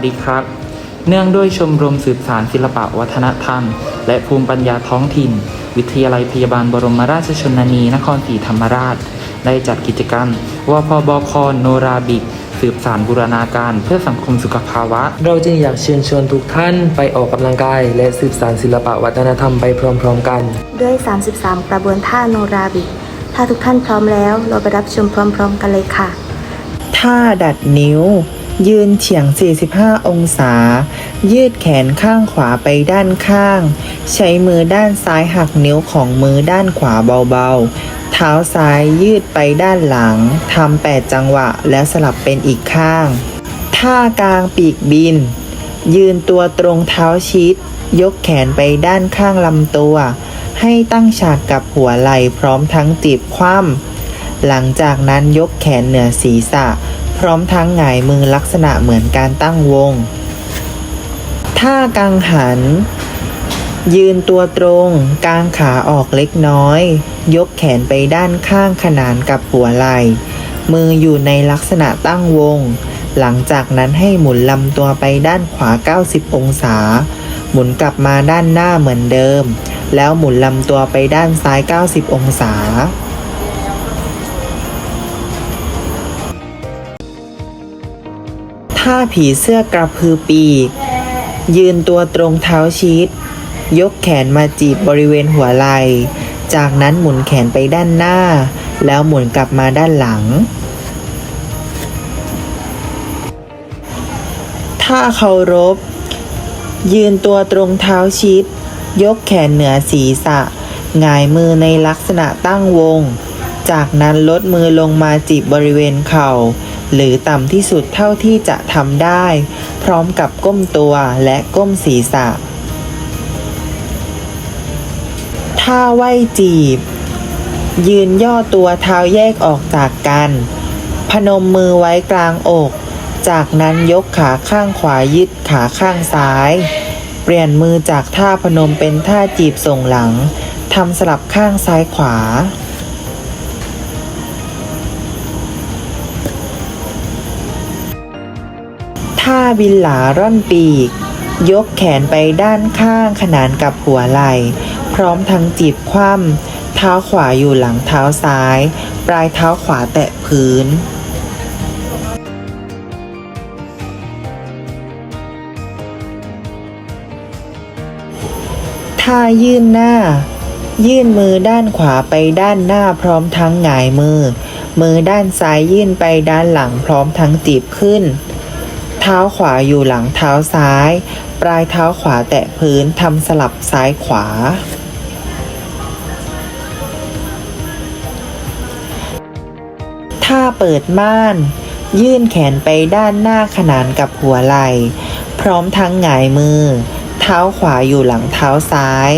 วัสดีครับ เนื่องด้วยชมรมสืบสารศิลปะวัฒนธรรม และภูมิปัญญาท้องถิ่น วิทยาลัยพยาบาลบรมราชชนนีนครศรีธรรมราช ได้จัดกิจกรรมวพบคโนราบิกสืบสารบูรณาการเพื่อสังคมสุขภาวะ เราจึงอยากเชิญชวนทุกท่านไปออกกำลังกาย และสืบสานศิลปะวัฒนธรรมไปพร้อมๆกัน ด้วย 33 กระบวนท่าโนราบิก ถ้าทุกท่านพร้อมแล้ว เราไปรับชมพร้อมๆกันเลยค่ะ ท่าดัดนิ้ว ยืนเฉียง 45 องศา ยืดแขนข้างขวาไปด้านข้าง ใช้มือด้านซ้ายหักนิ้วของมือด้านขวาเบาๆ เท้าซ้ายยืดไปด้านหลัง ทำ 8 จังหวะแล้วสลับเป็นอีกข้าง ท่ากลางปีกบิน ยืนตัวตรงเท้าชิด ยกแขนไปด้านข้างลำตัว ให้ตั้งฉากกับหัวไหล่พร้อมทั้งจีบคว่ำหลังจากนั้นยกแขนเหนือศีรษะ พร้อมทั้งหงายมือลักษณะเหมือนการตั้งวง ท่ากังหัน ยืนตัวตรง กางขาออกเล็กน้อย ยกแขนไปด้านข้างขนานกับหัวไหล่ มืออยู่ในลักษณะตั้งวง หลังจากนั้นให้หมุนลำตัวไปด้านขวา 90 องศา หมุนกลับมาด้านหน้าเหมือนเดิม แล้วหมุนลำตัวไปด้านซ้าย 90 องศาาผีเสื้อกระพือปีก ยืนตัวตรงเท้าชิด ยกแขนมาจีบบริเวณหัวไหล่ จากนั้นหมุนแขนไปด้านหน้า แล้วหมุนกลับมาด้านหลัง ท่าเคารพ ยืนตัวตรงเท้าชิด ยกแขนเหนือศีรษะหงายมือในลักษณะตั้งวง จากนั้นลดมือลงมาจีบบริเวณเข่า หรือต่ำที่สุดเท่าที่จะทำได้ พร้อมกับก้มตัวและก้มศีรษะ ท่าไหวจีบ ยืนย่อตัวเท้าแยกออกจากกัน พนมมือไว้กลางอก จากนั้นยกขาข้างขวายึดขาข้างซ้าย เปลี่ยนมือจากท่าพนมเป็นท่าจีบส่งหลังทำสลับข้างซ้ายขวา บินหลาร่อนปีก ยกแขนไปด้านข้างขนานกับหัวไหล่ พร้อมทั้งจีบคว่ำเท้าขวาอยู่หลังเท้าซ้าย ปลายเท้าขวาแตะพื้นท่ายื่นหน้า ยื่นมือด้านขวาไปด้านหน้าพร้อมทั้งหงายมือ มือด้านซ้ายยื่นไปด้านหลังพร้อมทั้งจีบขึ้น เท้าขวาอยู่หลังเท้าซ้าย ปลายเท้าขวาแตะพื้นทำสลับซ้ายขวา ท่าเปิดม่าน ยื่นแขนไปด้านหน้าขนานกับหัวไหล่ พร้อมทั้งหงายมือ เท้าขวาอยู่หลังเท้าซ้าย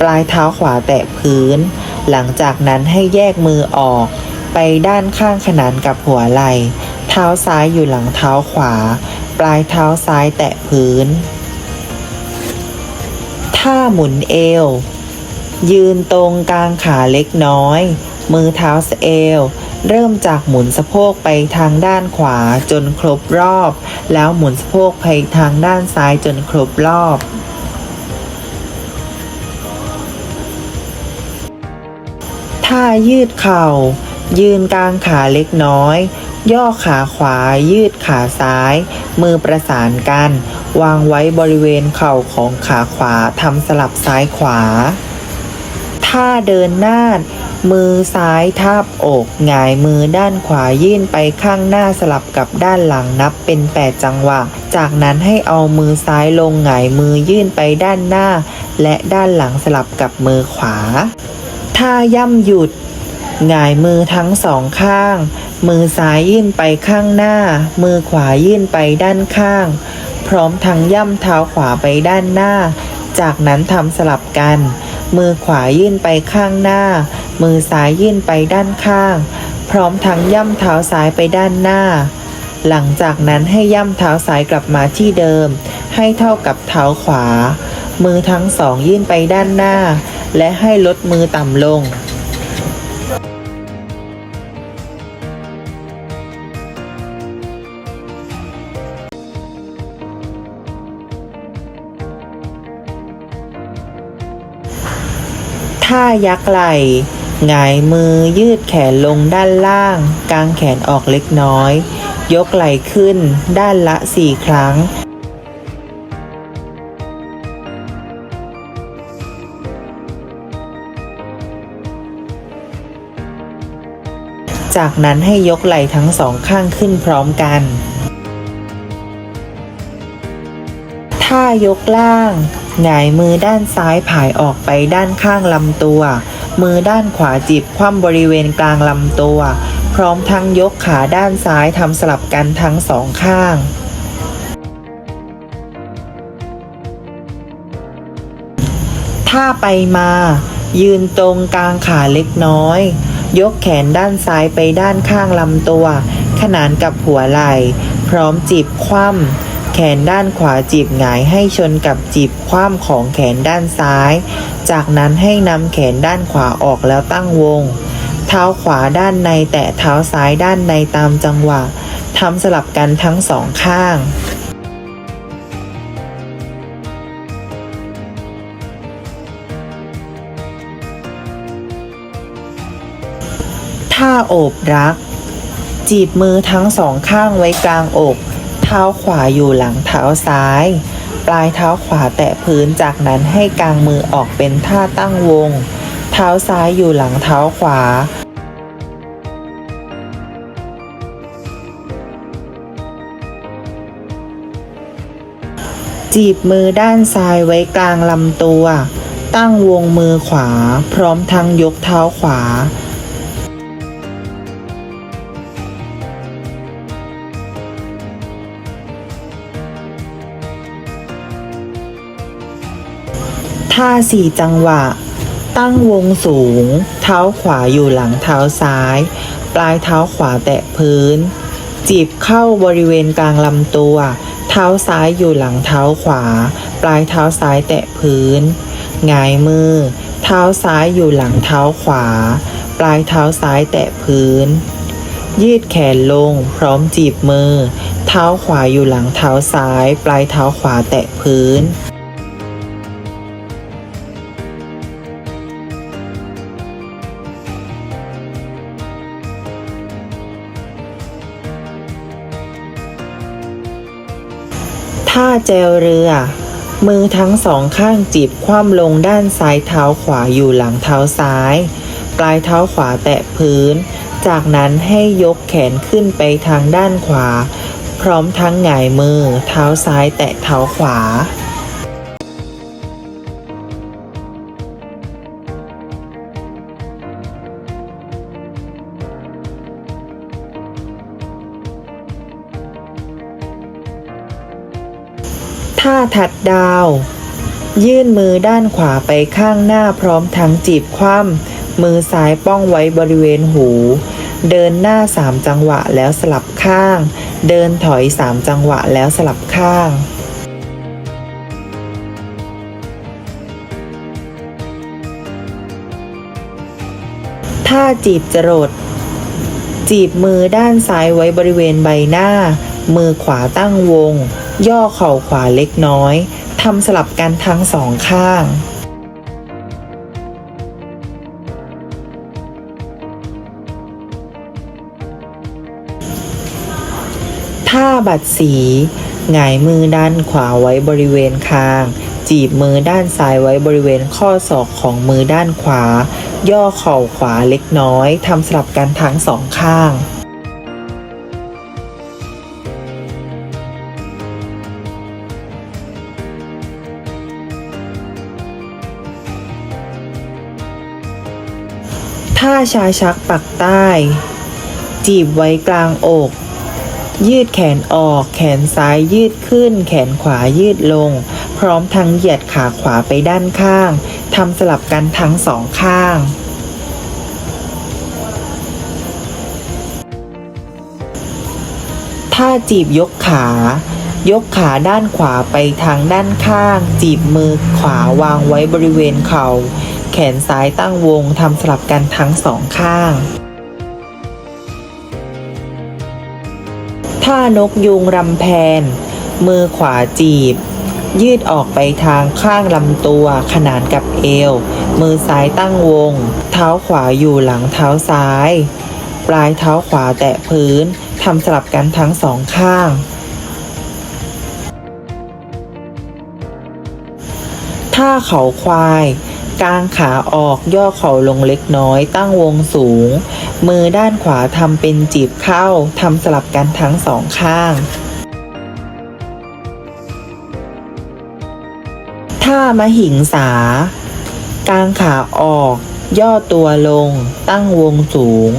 ปลายเท้าขวาแตะพื้น หลังจากนั้นให้แยกมือออก ไปด้านข้างขนานกับหัวไหล่ เท้าซ้ายอยู่หลังเท้าขวา ปลายเท้าซ้ายแตะพื้น ท่าหมุนเอว ยืนตรงกลางขาเล็กน้อย มือเท้าสเอว เริ่มจากหมุนสะโพกไปทางด้านขวาจนครบรอบ แล้วหมุนสะโพกไปทางด้านซ้ายจนครบรอบท่ายืดเข่า ยืนกลางขาเล็กน้อย ย่อขาขวายืดขาซ้าย มือประสานกัน วางไว้บริเวณเข่าของขาขวาทำสลับซ้ายขวา ท่าเดินหน้ามือซ้ายทาบอกหงายมือด้านขวายื่นไปข้างหน้าสลับกับด้านหลังนับเป็น 8 จังหวะ จากนั้นให้เอามือซ้ายลงหงายมือยื่นไปด้านหน้า และด้านหลังสลับกับมือขวา ท่าย่ำหยุด หงายมือทั้งสองข้าง มือซ้ายยื่นไปข้างหน้า มือขวายื่นไปด้านข้าง พร้อมทั้งย่ำเท้าขวาไปด้านหน้า จากนั้นทำสลับกัน มือขวายื่นไปข้างหน้า มือซ้ายยื่นไปด้านข้าง พร้อมทั้งย่ำเท้าซ้ายไปด้านหน้า หลังจากนั้นให้ย่ำเท้าซ้ายกลับมาที่เดิม ให้เท่ากับเท้าขวา มือทั้งสองยื่นไปด้านหน้า และให้ลดมือต่ำลง ยักไหล่หงายมือยืดแขนลงด้านล่าง กางแขนออกเล็กน้อย ยกไหล่ขึ้นด้านละสี่ครั้ง จากนั้นให้ยกไหล่ทั้งสองข้างขึ้นพร้อมกัน ท่ายกล่าง หงายมือด้านซ้ายผายออกไปด้านข้างลำตัว มือด้านขวาจิบคว่ำบริเวณกลางลำตัว พร้อมทั้งยกขาด้านซ้ายทำสลับกันทั้งสองข้างท่าไปมา ยืนตรงกลางขาเล็กน้อย ยกแขนด้านซ้ายไปด้านข้างลำตัว ขนานกับหัวไหล่ พร้อมจีบคว่ำ แขนด้านขวาจีบหงายให้ชนกับจีบคว่ำของแขนด้านซ้าย จากนั้นให้นำแขนด้านขวาออกแล้วตั้งวง เท้าขวาด้านในแตะเท้าซ้ายด้านในตามจังหวะทำสลับกันทั้งสองข้างท่าโอบรัก จีบมือทั้งสองข้างไว้กลางอก เท้าขวาอยู่หลังเท้าซ้าย ปลายเท้าขวาแตะพื้นจากนั้นให้กางมือออกเป็นท่าตั้งวง เท้าซ้ายอยู่หลังเท้าขวาจีบมือด้านซ้ายไว้กลางลำตัว ตั้งวงมือขวา พร้อมทั้งยกเท้าขวา ท่าสี่จังหวะ ตั้งวงสูง เท้าขวาอยู่หลังเท้าซ้าย ปลายเท้าขวาแตะพื้น จีบเข้าบริเวณกลางลำตัว เท้าซ้ายอยู่หลังเท้าขวา ปลายเท้าซ้ายแตะพื้นหงายมือ เท้าซ้ายอยู่หลังเท้าขวา ปลายเท้าซ้ายแตะพื้น ยืดแขนลง พร้อมจีบมือ เท้าขวาอยู่หลังเท้าซ้าย ปลายเท้าขวาแตะพื้น ท่าแจวเรือ มือทั้งสองข้างจีบคว่ำลงด้านซ้ายเท้าขวาอยู่หลังเท้าซ้าย ปลายเท้าขวาแตะพื้น จากนั้นให้ยกแขนขึ้นไปทางด้านขวา พร้อมทั้งหงายมือ เท้าซ้ายแตะเท้าขวา ถัดดาว ยื่นมือด้านขวาไปข้างหน้าพร้อมทั้งจีบคว่ำมือซ้ายป้องไว้บริเวณหู เดินหน้าสามจังหวะแล้วสลับข้าง เดินถอยสามจังหวะแล้วสลับข้างท่าจีบจรด จีบมือด้านซ้ายไว้บริเวณใบหน้า มือขวาตั้งวง ย่อเข่าขวาเล็กน้อยทำสลับกันทั้งสองข้างท่าบัดสีหงายมือด้านขวาไว้บริเวณคาง จีบมือด้านซ้ายไว้บริเวณข้อศอกของมือด้านขวา ย่อเข่าขวาเล็กน้อยทำสลับกันทั้งสองข้าง ท่าชาชักปักใต้ จีบไว้กลางอก ยืดแขนออก แขนซ้ายยืดขึ้น แขนขวายืดลง พร้อมทั้งเหยียดขาขวาไปด้านข้างทำสลับกันทั้งสองข้างท่าจีบยกขา ยกขาด้านขวาไปทางด้านข้าง จีบมือขวาวางไว้บริเวณเข่า แขนซ้ายตั้งวงทำสลับกันทั้งสองข้าง ท่านกยุงรำแพน มือขวาจีบ ยืดออกไปทางข้างลำตัวขนานกับเอว มือซ้ายตั้งวง เท้าขวาอยู่หลังเท้าซ้าย ปลายเท้าขวาแตะพื้นทำสลับกันทั้งสองข้างท่าเขาควาย กางขาออกย่อเข่าลงเล็กน้อย ตั้งวงสูง มือด้านขวาทำเป็นจีบเข้าทำสลับกันทั้งสองข้างท่ามหิงสา กางขาออก ย่อตัวลง ตั้งวงสูง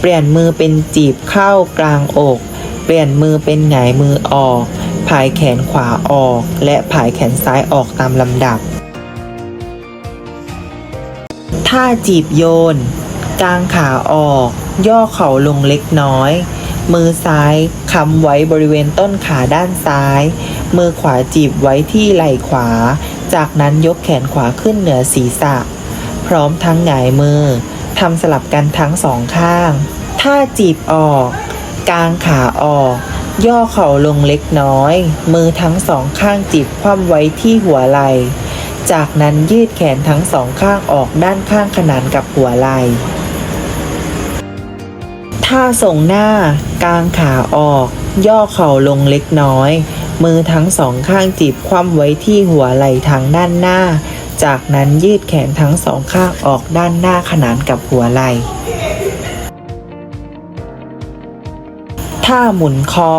เปลี่ยนมือเป็นจีบเข้ากลางอก เปลี่ยนมือเป็นหงายมือออก ผายแขนขวาออก และผายแขนซ้ายออกตามลำดับ ท่าจีบโยน กางขาออก ย่อเข่าลงเล็กน้อย มือซ้ายค้ำไว้บริเวณต้นขาด้านซ้าย มือขวาจีบไว้ที่ไหล่ขวา จากนั้นยกแขนขวาขึ้นเหนือศีรษะ พร้อมทั้งหงายมือทำสลับกันทั้งสองข้าง ท่าจีบออก กางขาออก ย่อเข่าลงเล็กน้อย มือทั้งสองข้างจีบคว่ำไว้ที่หัวไหล่ จากนั้นยืดแขนทั้งสองข้างออกด้านข้างขนานกับหัวไหล่ท่าส่งหน้ากางขาออก ย่อเข่าลงเล็กน้อย มือทั้งสองข้างจีบคว่ำไว้ที่หัวไหล่ทางด้านหน้า จากนั้นยืดแขนทั้งสองข้างออกด้านหน้าขนานกับหัวไหล่ ท่าหมุนคอ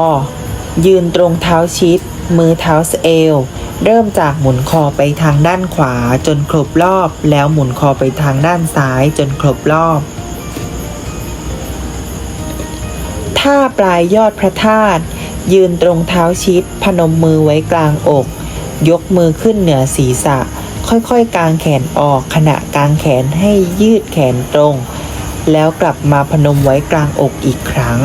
ยืนตรงเท้าชิด มือเท้าสเอว เริ่มจากหมุนคอไปทางด้านขวาจนครบรอบ แล้วหมุนคอไปทางด้านซ้ายจนครบรอบ ท่าปลายยอดพระธาตุยืนตรงเท้าชิด พนมมือไว้กลางอก ยกมือขึ้นเหนือศีรษะ ค่อยๆ กางแขนออกขณะกางแขนให้ยืดแขนตรง แล้วกลับมาพนมไว้กลางอกอีกครั้ง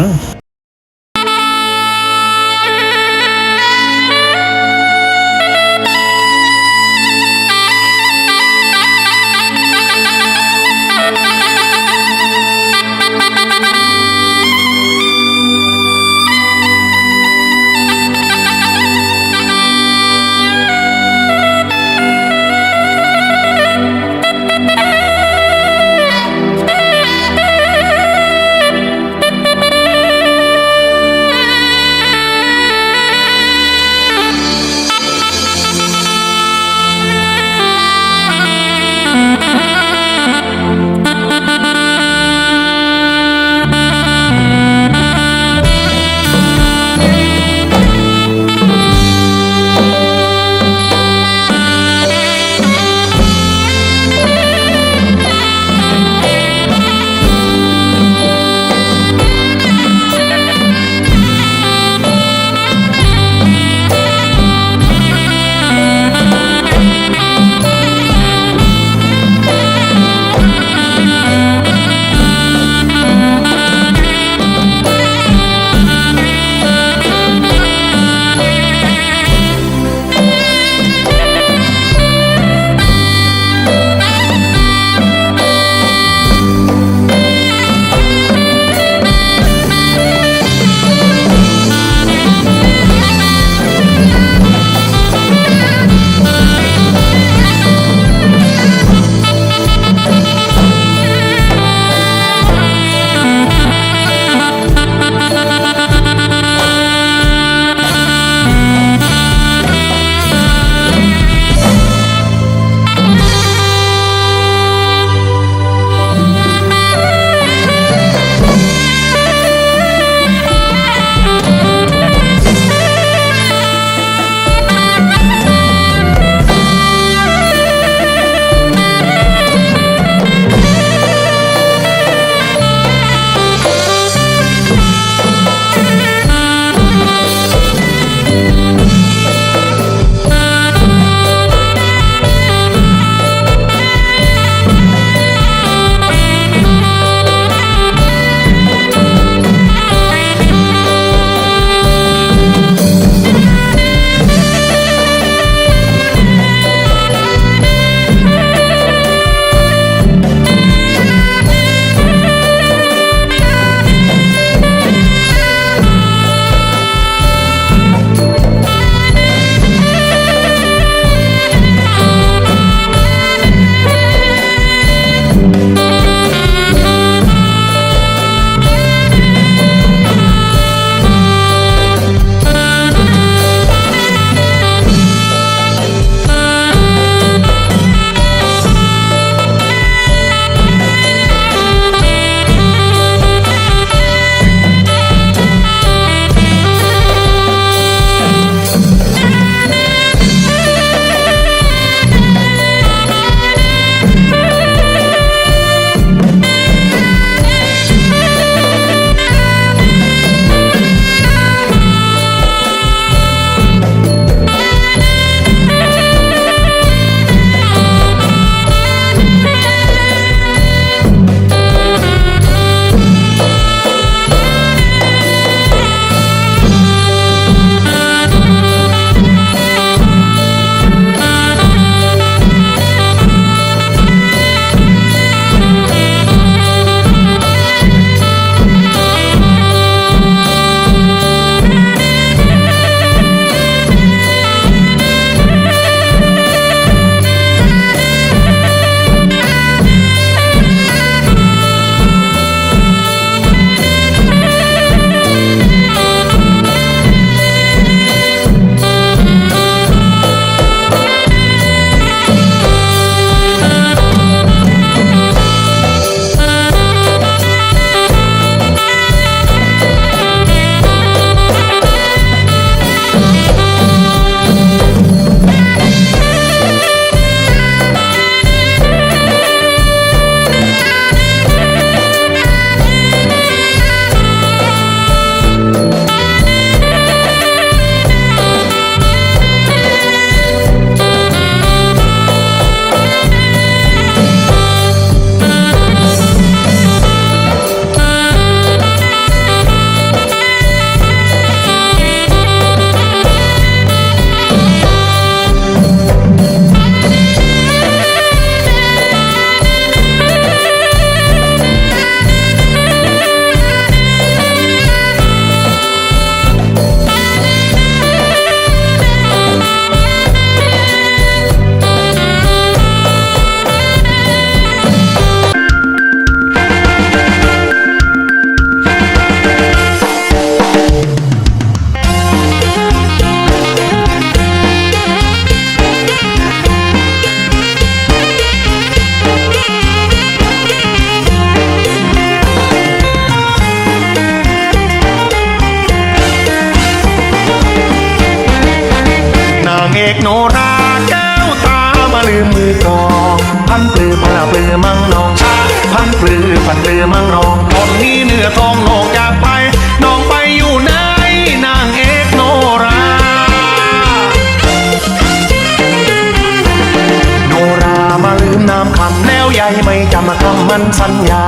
ไม่จำคำมันสัญญา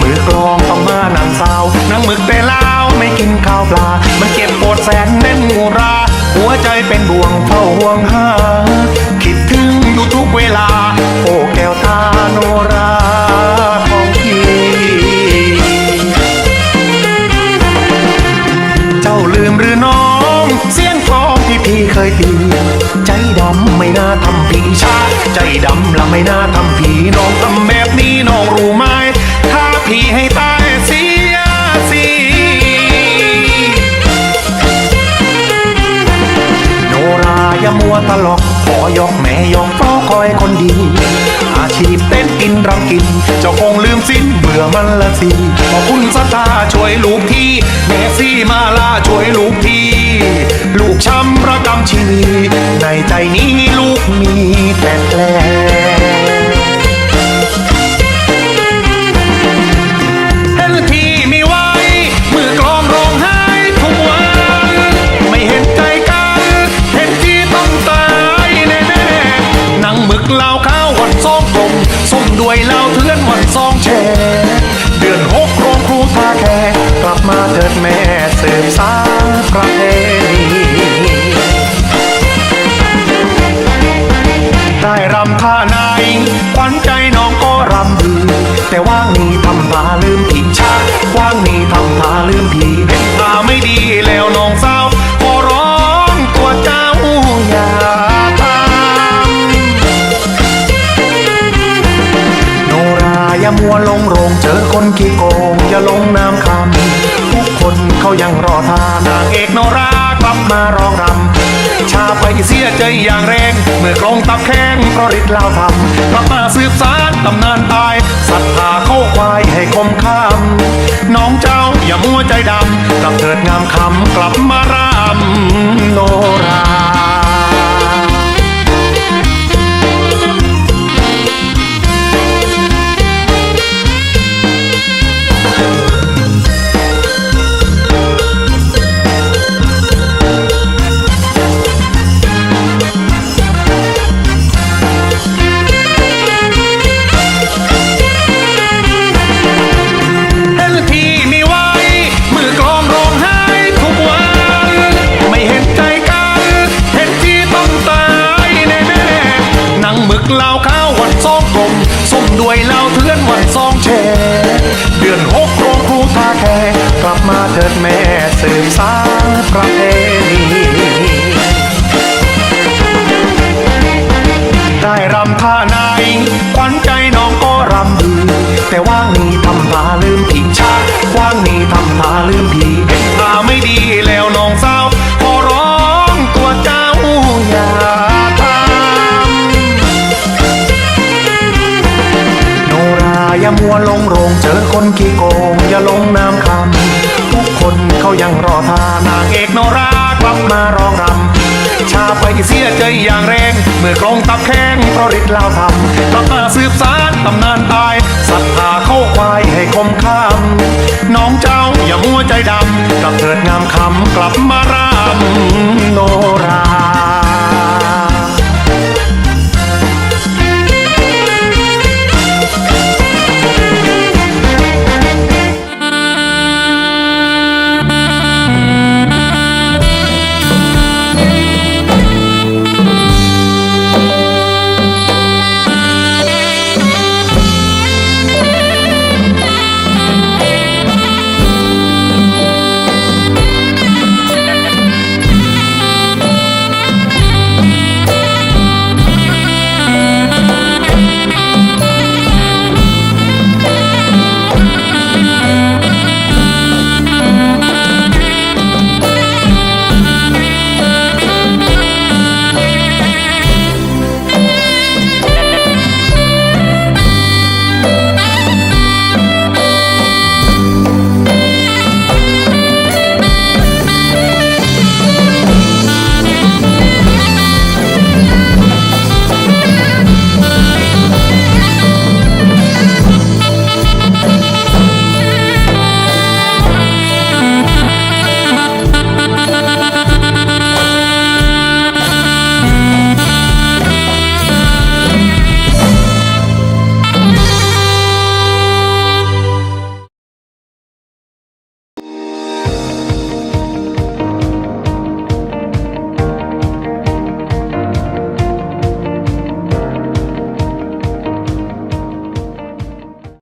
มือกลองต้องมานังสาวนังหมึกแต่ลาวไม่กินข้าวปลา มันเก็บปวดแสนแน่นงูรา หัวใจเป็นบ่วงเฝ้าห่วงหา คิดถึงอยู่ทุกเวลา โอ้แก้วตาโนราของพี่ เจ้าลืมหรือน้อง เสียงกลองที่พี่เคยตีใจดำไม่น่าทำผีชา ใจดำละไม่น่าทำผีน้องทำ นี้น้องรู้ไหม ถ้าพี่ให้ตายเสียสิโนราอย่ามัวตลก ขอยกแม่ยกเฝ้าคอยคนดี อาชีพเต้นกินรำกิน เจ้าคงลืมสิ้นเบื่อมันละสิขอบคุณสตาช่วยลูกทีแม่ซี่มาลาช่วยลูกที่ลูกช้ำระกำชีวีในใจนี้ลูกมีแต่แผล ส้มด้วยเหล้าเทือนวันซองแชเดือนหกโรงครูท่าแคกลับมาเถิดแม่สืบสานประเพณีได้รำท่าไหนขวัญใจน้องก็รำดีแคนขี้โกงอย่าลงน้ำคำทุกคนเขายังรอท่านางเอกโนรากลับมาร้องรำชาไปเสียใจอย่างแรง เมื่อกลองตับแข้งเพราะฤทธิ์เล่าทำกลับมาสืบสานตำนานตายศรัทธาเข้าควายให้คมข้าม น้องเจ้าอย่ามัวใจดำกลับเถิดงามคำกลับมารำโนรา แต่ว่างนี้ทำพาลืมผีชาว่างนี้ทำพาลืมผีเห็นตาไม่ดีแล้วน้องสาวขอร้องตัวเจ้าอย่าทำโนราอย่ามัวลงโรงเจอคนขี้โกงอย่าลงน้ำคำทุกคนเขายังรอทานางเอกโนรากลับมาร้องรำชาไปเสียใจอย่างแรง เมื่อกลองตับแข้งเพราะฤทธิ์เล่าทำกลับมาสืบสานตำนานตาย ให้คมคำน้องเจ้าอย่ามัวใจดำกลับเถิดงามคำกลับมารำโนรา